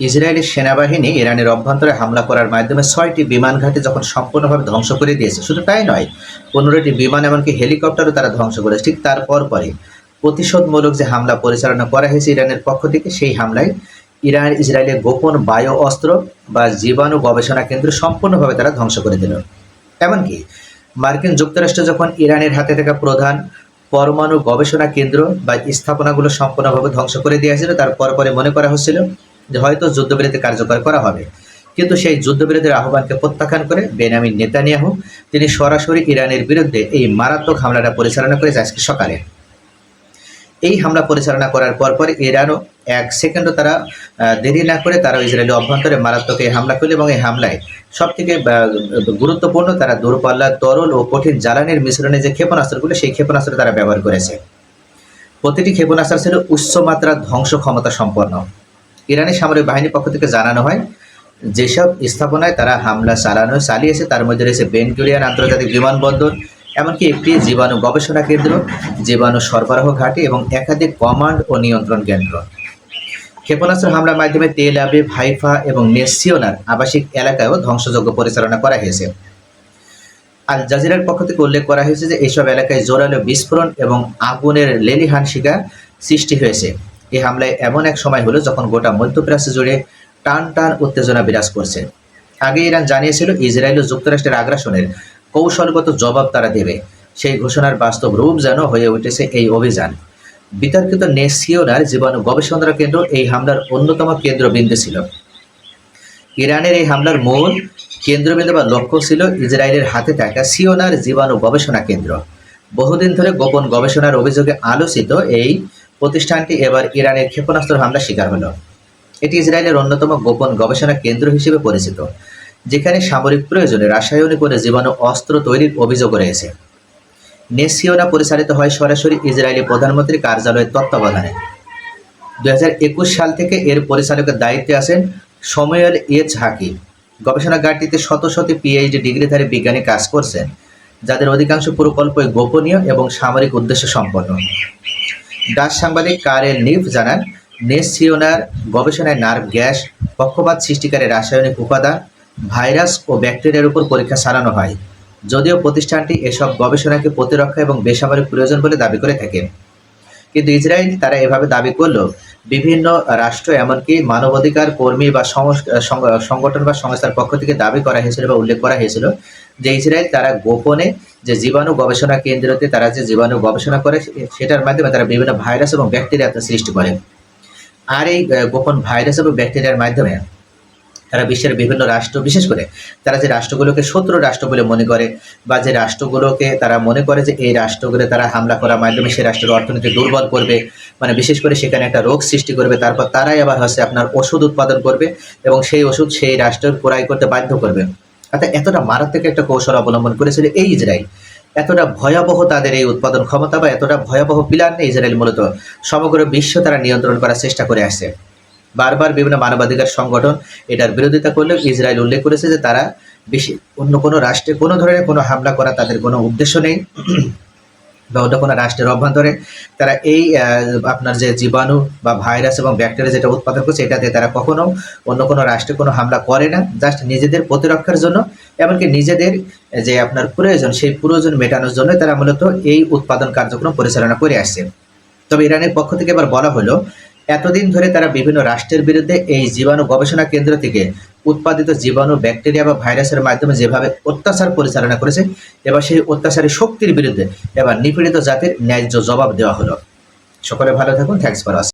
ইসরায়েলের সেনাবাহিনী ইরানের অভ্যন্তরে হামলা করার মাধ্যমে ছয়টি বিমান ঘাঁটি যখন সম্পূর্ণভাবে ধ্বংস করে দিয়েছে, শুধু তাই নয়, পনেরোটি বিমান এমনকি হেলিকপ্টারও তারা ধ্বংস করেছে ঠিক তারপর পরে প্রতিশোধমূলক যে হামলা পরিচালনা করা হয়েছে ইরানের পক্ষ থেকে, সেই হামলায় ইরান, ইসরায়েলের গোপন বায়ু অস্ত্র বা জীবাণু গবেষণা কেন্দ্র সম্পূর্ণভাবে তারা ধ্বংস করে দিল। এমনকি মার্কিন যুক্তরাষ্ট্র যখন ইরানের হাতে থাকা প্রধান পরমাণু গবেষণা কেন্দ্র বা স্থাপনাগুলো সম্পূর্ণভাবে ধ্বংস করে দিয়েছিল তারপর পরে মনে করা হচ্ছিল যে হয়তো যুদ্ধবিরতি কার্যকর করা হবে। কিন্তু সেই যুদ্ধবিরতির আহ্বানকে প্রত্যাখ্যান করে বেনামিন নেতানিয়াহু, তিনি সরাসরি ইরানের বিরুদ্ধে এই মারাত্মক হামলাটা পরিচালনা করেছে আজকে সকালে। এই হামলা পরিচালনা করার পর পর ইরানও এক সেকেন্ডও তারা দেরি না করে তারা ইসরায়েলি অভ্যন্তরে মারাত্মক এই হামলা করল এবং এই হামলায় সব থেকে গুরুত্বপূর্ণ তারা দূরপাল্লার তরল ও কঠিন জ্বালানির মিশ্রণে যে ক্ষেপণাস্ত্রগুলো, সেই ক্ষেপণাস্ত্র তারা ব্যবহার করেছে। প্রতিটি ক্ষেপণাস্ত্র ছিল উচ্চমাত্রার ধ্বংস ক্ষমতা সম্পন্ন। ইরানের সামরিক বাহিনীর পক্ষ থেকে জানানো হয়, যেসব স্থাপনায় তারা হামলা চালানো, চালিয়েছে, তার মধ্যে রয়েছে বেনগুরিয়ান আন্তর্জাতিক বিমানবন্দর, এমনকি একটি জীবাণু গবেষণা কেন্দ্র, জীবাণু সরবরাহ ঘাঁটি এবং একাধিক কমান্ড ও নিয়ন্ত্রণ কেন্দ্র। ক্ষেপণাস্ত্র হামলার মাধ্যমে তেল আবিব, হাইফা এবং নেসিওনার আবাসিক এলাকায়ও ধ্বংসযজ্ঞ পরিচালনা করা হয়েছে। আল জাজিরার পক্ষ থেকে উল্লেখ করা হয়েছে যে এইসব এলাকায় জোরালো বিস্ফোরণ এবং আগুনের লেলিহান শিকা সৃষ্টি হয়েছে। এই হামলায় এমন এক সময় হলো যখন গোটা মধ্যপ্রাচ্য জুড়ে টান টান উত্তেজনা বিরাজ করছে। আগে ইরান জানিয়েছিল ইসরায়েল ও যুক্তরাষ্ট্রের আগ্রাসনের কৌশলগত জবাব তারা দেবে। সেই ঘোষণার বাস্তব রূপ যেন হয়ে উঠেছে এই অভিযান। বিতর্কিত নেসিওনার জীবাণু গবেষণা কেন্দ্র এই হামলার অন্যতম কেন্দ্রবিন্দু ছিল। ইরানের এই হামলার মূল কেন্দ্রবিন্দু বা লক্ষ্য ছিল ইসরায়েলের হাতে থাকা সিওনার জীবাণু গবেষণা কেন্দ্র। বহুদিন ধরে গোপন গবেষণার অভিযোগে আলোচিত এই প্রতিষ্ঠানটি এবার ইরানের ক্ষেপণাস্ত্র হামলা শিকার হলো। এটি ইসরায়েলের অন্যতম গোপন গবেষণা কেন্দ্র হিসেবে পরিচিত, যেখানে সামরিক প্রয়োজনে রাসায়নিক করে জীবাণু অস্ত্র তৈরির অভিযোগ রয়েছে। নেসিওনা পরিচালিত হয় সরাসরি ইসরায়েলি প্রধানমন্ত্রীর কার্যালয়ের তত্ত্বাবধানে। দুই হাজার একুশ সাল থেকে এর পরিচালকের দায়িত্বে আছেন সময়েল এইচ হাকি। গবেষণাগারটিতে শত শত পিএইচডি ডিগ্রিধারী বিজ্ঞানী কাজ করছেন, যাদের অধিকাংশ প্রকল্পই গোপনীয় এবং সামরিক উদ্দেশ্য সম্পন্ন। ডাচ সাংবাদিক কারেল নিভ জানান নেসিওনার গবেষণায় নার্ভ গ্যাস, পক্ষপাত সৃষ্টিকারী রাসায়নিক উপাদান, ভাইরাস ও ব্যাকটেরিয়ার উপর পরীক্ষা চালানো হয়। যদিও প্রতিষ্ঠানটি এসব গবেষণাকে প্রতিরক্ষা এবং বেসামরিক প্রয়োজন বলে দাবি করে থাকে। কিন্তু ইসরায়েল তারা এভাবে দাবি করলেও বিভিন্ন রাষ্ট্র, এমনকি মানবাধিকার কর্মী বা সংগঠন বা সংস্থার পক্ষ থেকে দাবি করা হয়েছিল বা উল্লেখ করা হয়েছিল যে ইসরায়েল তারা গোপনে যে জীবাণু গবেষণা কেন্দ্রতে তারা যে জীবাণু গবেষণা করে, সেটার মাধ্যমে তারা বিভিন্ন ভাইরাস এবং ব্যাকটেরিয়া সৃষ্টি করে। আর এই গোপন ভাইরাস এবং ব্যাকটেরিয়ার মাধ্যমে তারা বিশ্বের বিভিন্ন রাষ্ট্র, বিশেষ করে তারা যে রাষ্ট্রগুলোকে শত্রু রাষ্ট্র বলে মনে করে বা যে রাষ্ট্রগুলোকে তারা মনে করে যে এই রাষ্ট্রগুলো তারা হামলা করার মাধ্যমে সেই রাষ্ট্রের অর্থনীতি দুর্বল করবে মানে বিশেষ করে সেখানে একটা রোগ সৃষ্টি করবে, তারপর তারাই আবার হচ্ছে আপনার ওষুধ উৎপাদন করবে এবং সেই ওষুধ সেই রাষ্ট্রের ক্রয় করতে বাধ্য করবে। অর্থাৎ এতটা মারাত্মক একটা কৌশল অবলম্বন করেছিল এই ইসরায়েল। এতটা ভয়াবহ তাদের এই উৎপাদন ক্ষমতা বা এতটা ভয়াবহ প্ল্যান ইসরায়েল মূলত সমগ্র বিশ্ব তারা নিয়ন্ত্রণ করার চেষ্টা করে আসছে। বারবার বিভিন্ন মানবাধিকার সংগঠন এটার বিরোধিতা করলেও ইসরায়েল উল্লেখ করেছে যে তারা বেশি অন্য কোনো রাষ্ট্রে কোনো ধরনের কোনো হামলা করা তাদের কোনো উদ্দেশ্য নেই। বা অন্য কোনো রাষ্ট্রের অভ্যন্তরে, তারা এই আপনার যে জীবাণু বা ভাইরাস এবং ব্যাকটেরিয়া যেটা উৎপাদন করছে, এটাতে তারা কখনো অন্য কোনো রাষ্ট্রে কোনো হামলা করে না জাস্ট নিজেদের প্রতিরক্ষার জন্য, এমনকি নিজেদের যে আপনার প্রয়োজন, সেই প্রয়োজন মেটানোর জন্য তারা মূলত এই উৎপাদন কার্যক্রম পরিচালনা করে আসছে। তবে ইরানের পক্ষ থেকে এবার বলা হলো এতদিন ধরে তারা বিভিন্ন রাষ্ট্রের বিরুদ্ধে এই জীবাণু গবেষণা কেন্দ্র থেকে উৎপাদিত জীবাণু, ব্যাকটেরিয়া বা ভাইরাসের মাধ্যমে যেভাবে অত্যাচার পরিচালনা করেছে, এবার সেই অত্যাচারী শক্তির বিরুদ্ধে এবার নিপীড়িত জাতির ন্যায্য জবাব দেওয়া হলো। সকলে ভালো থাকুন থ্যাংকস ফর